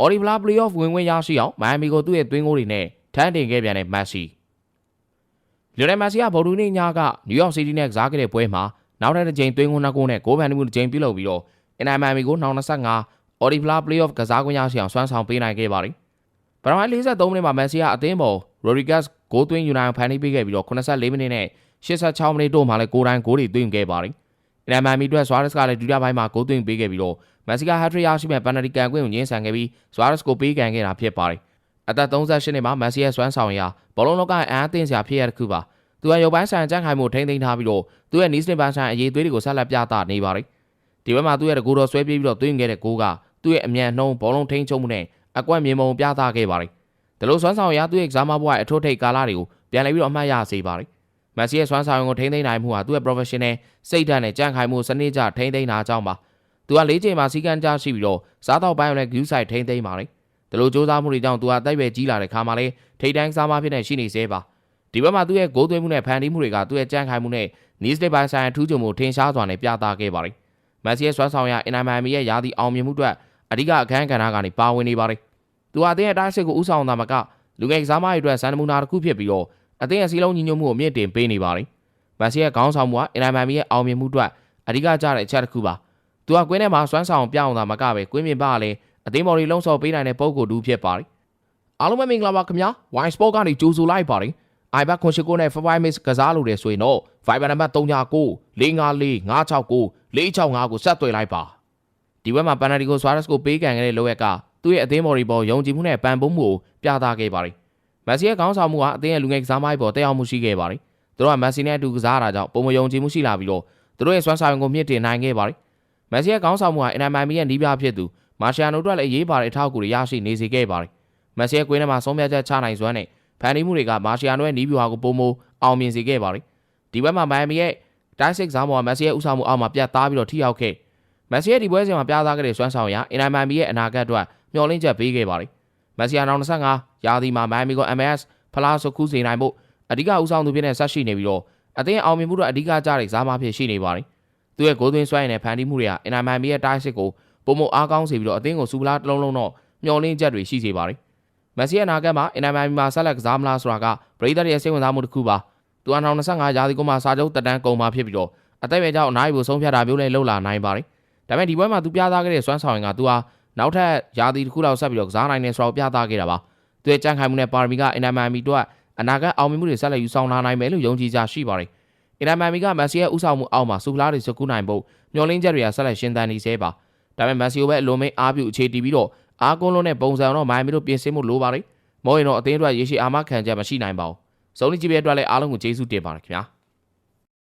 အော်ဒီဗလာ playoff ဝင်ဝင်ရရှိအောင်မိုင်ယာမီကိုသူ့ရဲ့သွင်းဂိုးတွေနဲ့ထမ်းတင်ခဲ့ပြန်တဲ့မက်ဆီလီယိုနယ်မက်ဆီကဗိုလ်တူနေ့ညကနယူးယောက်စီးတီးနဲ့ကစားခဲ့တဲ့ပွဲမှာနောက်ထပ်တစ်ကြိမ်သွင်းဂိုးနှစ်ဂိုးနဲ့ဂိုးဖန်တီမှုတစ်ကြိမ်ပြုလုပ်ပြီးတော့အင်အိုင်မိုင်မီကို2025အော်ဒီဗလာ playoff ကစားခွင့်ရရှိအောင်ဆွမ်းဆောင်ပေးနိုင်ခဲ့ပါတယ်ပထမ43မိနစ်မှာမက်ဆီကအသင်းပေါ်ရိုရီဂတ်စ်ဂိုးသွင်းယူနိုင်အောင်ဖန်တီးပေးခဲ့ပြီးတော့84မိနစ်နဲ့86မိနစ်တို့မှာလည်းဂိုးတိုင်းဂိုးတွေသွင်းခဲ့ပါတယ်အင်အိုင်မိုင်မီအတွက်ဆွာရက်စ်ကလည်းဒုတိယပိုင်းမှာဂိုးသွင်းပေးခဲ့ပြီးတော့ မက်ဆီကဟက်ထရစ်ရရှိမဲ့ပန်နတီကန်ကွင်းကိုညှင်းဆန်ခဲ့ပြီးဇွာရက်စ်ကိုပေးကန်ခဲ့တာဖြစ်ပါတယ်။အသက်38နှစ်မှာမက်ဆီရဲ့စွမ်းဆောင်ရဘောလုံးလောကအန်အသင်းစရာဖြစ်ရတဲ့ခုပါ။သူကရုပ်ပိုင်းဆိုင်ကြံ့ခိုင်မှုထိန်းသိမ်းထားပြီးတော့သူ့ရဲ့နီးစနစ်ပိုင်းဆိုင်အရေးသွေးတွေကိုဆက်လက်ပြသနေပါတယ်။ဒီဘက်မှာသူ့ရဲ့တကူတော်ဆွဲပြေးပြီးတော့သွင်းခဲ့တဲ့ဂိုးကသူ့ရဲ့အမြန်နှုံးဘောလုံးထိန်းချုပ်မှုနဲ့အကွက်မြေမုံပြသခဲ့ပါတယ်။ဒါလို့စွမ်းဆောင်ရသူ့ရဲ့ကစားမဘွားရဲ့အထွတ်ထိပ်ကာလတွေကိုပြန်လည်ပြီးတော့အမှတ်ရစေပါတယ်။မက်ဆီရဲ့စွမ်းဆောင်ကိုထိန်းသိမ်းနိုင်မှုဟာသူ့ရဲ့ professional စိတ်ဓာတ်နဲ့ကြံ့ခိုင်မှုစနစ်ကျထိန်းသိမ်းတာကြောင့်ပါ။ သူက၄ချိန်မှာစီကံကြားရှိပြီးတော့စားတော့ပိုင်းနဲ့ view site ထိန်းသိမ်းပါတယ်။ဒါလိုစ조사မှုတွေကြောင့်သူကတိုက်ပဲကြီးလာတဲ့ခါမှာလေထိတ်တိုင်းစားမဖြစ်နေရှိနေသေးပါ။ဒီဘက်မှာသူ့ရဲ့ဂိုးသွင်းမှုနဲ့ဖန်တီးမှုတွေကသူ့ရဲ့ကြံ့ခိုင်မှုနဲ့ needs တွေပိုင်းဆိုင်ရာထူးချွန်မှုထင်ရှားစွာနဲ့ပြသခဲ့ပါတယ်။မက်ဆီရဲ့စွမ်းဆောင်ရအင်နာမိုင်မီရဲ့ယာတီအောင်မြင်မှုအတွက်အဓိကအခန်းကဏ္ဍကနေပါဝင်နေပါတယ်။သူကအသင်းရဲ့တိုက်စစ်ကိုဥဆောင်တာမကလူငယ်ကစားမတွေအတွက်စံနမူနာတစ်ခုဖြစ်ပြီးတော့အသင်းရဲ့စီးလုံးညီညွတ်မှုကိုမြင့်တင်ပေးနေပါတယ်။မက်ဆီရဲ့ခေါင်းဆောင်မှုကအင်နာမိုင်မီရဲ့အောင်မြင်မှုအတွက်အဓိကကျတဲ့အချက်တစ်ခုပါ။ သူကကွင်းထဲမှာစွမ်းဆောင်ပြအောင်တာမကပဲကွင်းပြင်ပကလည်းအသင်းမော်ရီလုံးဆော်ပေးနိုင်တဲ့ပုံကိုတူဖြစ်ပါတယ်။အားလုံးပဲမင်္ဂလာပါခင်ဗျာ။ Wine Sport ကနေကြိုဆိုလိုက်ပါတယ်။ iBet ခွန်ရှိကိုနဲ့ Five Mix ကစားလို့ရဆိုရင်တော့ Viber နံပါတ်39 654 569 465ကိုဆက်သွယ်လိုက်ပါဒီဘက်မှာပန်နာဒီကိုဆွာရက်စ်ကိုပေးကန်ခဲ့တဲ့လိုရက်ကသူ့ရဲ့အသင်းမော်ရီပေါ်ယုံကြည်မှုနဲ့ပန်ပုံးမှုကိုပြသခဲ့ပါတယ်မက်ဆီရဲ့ခေါင်းဆောင်မှုကအသင်းရဲ့လူငယ်ကစားမိုင်းပေါ်တက်ရောက်မှုရှိခဲ့ပါတယ်သူတို့ကမက်ဆီနဲ့အတူကစားတာကြောင့်ပုံမယုံကြည်မှုရှိလာပြီးတော့သူတို့ရဲ့စွမ်းဆောင်ကိုမြင့်တင်နိုင်ခဲ့ပါတယ် မက်ဆီရဲ့ခေါင်းဆောင်မှုကအင်နာမိုင်မီရဲ့နီးပြဖြစ်သူမာရှာနိုတို့လည်းအရေးပါတဲ့အထောက်အကူတွေရရှိနေစေခဲ့ပါတယ်မက်ဆီရဲ့ကွင်းထဲမှာဆုံးဖြတ်ချက်ချနိုင်စွမ်းနဲ့ဖန်တီးမှုတွေကမာရှာနိုရဲ့နီးပြဟာကိုပုံမအောင်မြင်စေခဲ့ပါတယ်ဒီဘက်မှာမိုင်မီရဲ့တိုင်းစစ်ဇာမောမက်ဆီရဲ့ဥဆောင်မှုအောက်မှာပြတ်သားပြီးတော့ထိရောက်ခဲ့မက်ဆီရဲ့ဒီပွဲစဉ်မှာပြသခဲ့တဲ့စွမ်းဆောင်ရာအင်နိုင်မိုင်မီရဲ့အနာဂတ်အတွက်မျှော်လင့်ချက်ပေးခဲ့ပါတယ်မက်ဆီယာနောင်25ရာသီမှာမိုင်မီကို MS ဖလားဆုခုစေနိုင်ဖို့အဓိကဥဆောင်သူဖြစ်နေဆက်ရှိနေပြီးတော့အသင်းအောင်မြင်မှုတော့အဓိကကြတဲ့ဇာမဖြစ်ရှိနေပါတယ် သူရဲ့ဂိုးသွင်းစွမ်းရည်နဲ့ဖန်တီးမှုတွေကအင်နိုင်မိုင်မီရဲ့တိုင်းစစ်ကိုပုံမအားကောင်းစေပြီးတော့အသင်းကိုစူပလာတစ်လုံးလုံးတော့မျှော်လင့်ချက်တွေရှိစေပါတယ်မက်ဆီရဲ့အနာဂတ်မှာအင်နိုင်မိုင်မီမှာဆက်လက်ကစားမလားဆိုတာကပရိသတ်ရဲ့စိတ်ဝင်စားမှုတစ်ခုပါသူအနောင်25ရာသီကိုမှစာချုပ်တက်တန်းကုန်မှာဖြစ်ပြီးတော့အသက်အရွယ်ကြောင့်အနားယူဖို့ဆုံးဖြတ်တာမျိုးလည်းလှုပ်လာနိုင်ပါတယ်။ဒါပေမဲ့ဒီပွဲမှာသူပြသခဲ့တဲ့စွမ်းဆောင်ရင်ကသူဟာနောက်ထပ်ယာတီတစ်ခုလောက်ဆက်ပြီးတော့ကစားနိုင်တယ်ဆိုတော့ပြသခဲ့တာပါ။သူရဲ့ကြံ့ခိုင်မှုနဲ့ပါရမီကအင်နာမန်မီတို့ကအနာဂတ်အောင်မြင်မှုတွေဆက်လက်ယူဆောင်လာနိုင်မယ်လို့ယုံကြည်ကြရှိပါတယ်။ အင်နာမန်မီကမက်ဆီရဲ့ဥဆောင်မှုအောက်မှာစူဖလားတွေစကူးနိုင်ဖို့မျှော်လင့်ချက်တွေကဆက်လက်ရှင်းသန်နေသေးပါ။ဒါပေမဲ့မက်ဆီကိုပဲအလွန်မင်းအားပြုအခြေတည်ပြီးတော့အားကုန်းလုံးနဲ့ပုံစံတော့မိုင်မီတို့ပြင်ဆင်မှုလိုပါတယ်။မော်ရင်တော့အသင်းအတွက်ရေရှည်အာမခံချက်မရှိနိုင်ပါဘူး။စုံလီကြည့်ပြအတွက်လည်းအားလုံးကိုကျေးဇူးတင်ပါတယ်ခင်ဗျာ။